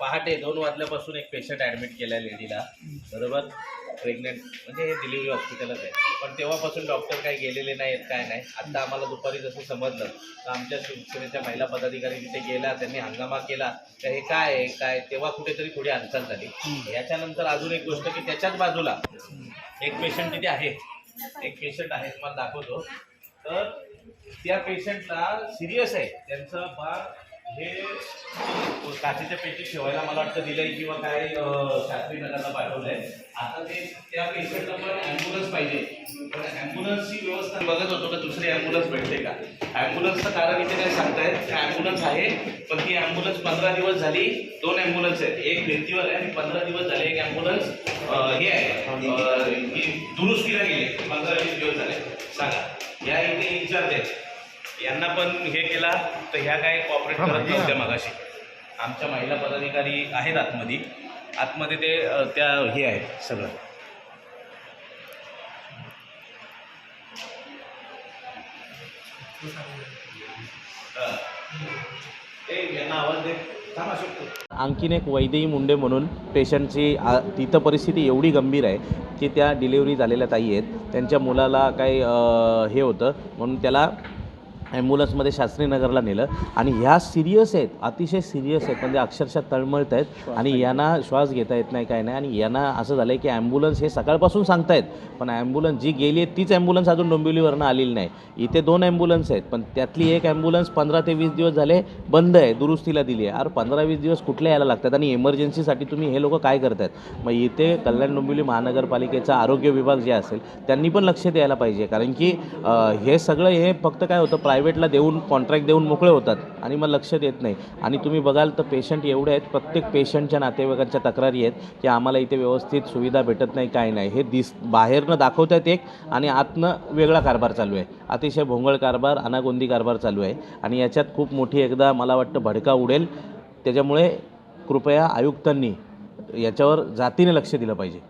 पहाटे दोन वाजल्यापासून एक पेशंट ॲडमिट केला लेडीला. बरोबर? प्रेग्नेंट म्हणजे हे डिलिव्हरी हॉस्पिटलच आहे. पण तेव्हापासून डॉक्टर काही गेलेले नाहीत काय नाही. आत्ता आम्हाला दुपारी जसं समजलं तर आमच्या शिवसेनेच्या महिला पदाधिकारी तिथे गेला त्यांनी हंगामा केला. तर हे काय आहे काय? तेव्हा कुठेतरी थोडी हालचाल झाली. याच्यानंतर अजून एक गोष्ट की त्याच्याच बाजूला एक पेशंट तिथे आहे. एक पेशंट आहे तुम्हाला दाखवतो. तर त्या पेशंटला सिरियस आहे. त्यांचं बाळ हे काचेच्या पेटीत ठेवायला मला वाटतं दिलंय किंवा काय शास्त्री नगरला पाठवलंय. आता ते त्या पेशंटला पण ॲम्ब्युलन्स पाहिजे. पण ॲम्ब्युलन्सची व्यवस्था बघत होतो का दुसरी ॲम्ब्युलन्स भेटते का? ॲम्ब्युलन्सचं कारण इथे काय सांगतायत ॲम्ब्युलन्स आहे पण ती ॲम्ब्युलन्स पंधरा दिवस झाली दोन ॲम्ब्युलन्स आहेत. एक भिंतीवर आहे आणि पंधरा दिवस झाले एक ॲम्ब्युलन्स हे आहे. दुरुस्तीला गेली. पंधरा वीस दिवस झाले. सांगा. या इथे इन्चार्ज आहेत. यांना पण हे केला तर ह्या काय कॉपरेट करत नव्हत्या मगाशी. आमच्या महिला पदाधिकारी आहेत आतमध्ये. आतमध्ये ते त्या हे आहेत सगळं. आणखीन एक वैदेही मुंडे म्हणून पेशंटची आ, तिथं परिस्थिती एवढी गंभीर आहे की त्या डिलिव्हरी झालेल्या ताई आहेत. त्यांच्या मुलाला काही हे होतं. म्हणून त्याला ॲम्ब्युलन्समध्ये शास्त्रीनगरला नेलं. आणि ह्या सिरियस आहेत अतिशय सिरियस आहेत म्हणजे अक्षरशः तळमळत आहेत. आणि यांना श्वास घेता येत नाही काय नाही. आणि यांना असं झालं आहे की ॲम्ब्युलन्स हे सकाळपासून सांगतायत पण ॲम्ब्युलन्स जी गेली आहे तीच ॲम्ब्युलन्स अजून डोंबिवलीवरनं आलेली नाही. इथे दोन ॲम्ब्युलन्स आहेत पण त्यातली एक ॲम्ब्युलन्स पंधरा ते वीस दिवस झाले बंद आहे दुरुस्तीला दिली आहे. अरे पंधरा वीस दिवस कुठल्या यायला लागतात? आणि इमर्जन्सीसाठी तुम्ही हे लोक काय करतायत? मग इथे कल्याण डोंबिवली महानगरपालिकेचा आरोग्य विभाग जे असेल त्यांनी पण लक्ष द्यायला पाहिजे. कारण की हे सगळं हे फक्त काय होतं प्रायव्हेटला देऊन कॉन्ट्रॅक्ट देऊन मोकळे होतात आणि मग लक्ष देत नाही. आणि तुम्ही बघाल तर पेशंट एवढे आहेत प्रत्येक पेशंटच्या नातेवाईकांच्या तक्रारी आहेत की आम्हाला इथे व्यवस्थित सुविधा भेटत नाही काय नाही. हे दिस बाहेरनं दाखवत आहेत एक आणि आतनं वेगळा कारभार चालू आहे. अतिशय भोंगळ कारभार अनागोंदी कारभार चालू आहे. आणि याच्यात खूप मोठी एकदा मला वाटतं भडका उडेल. त्याच्यामुळे कृपया आयुक्तांनी याच्यावर जातीने लक्ष दिलं पाहिजे.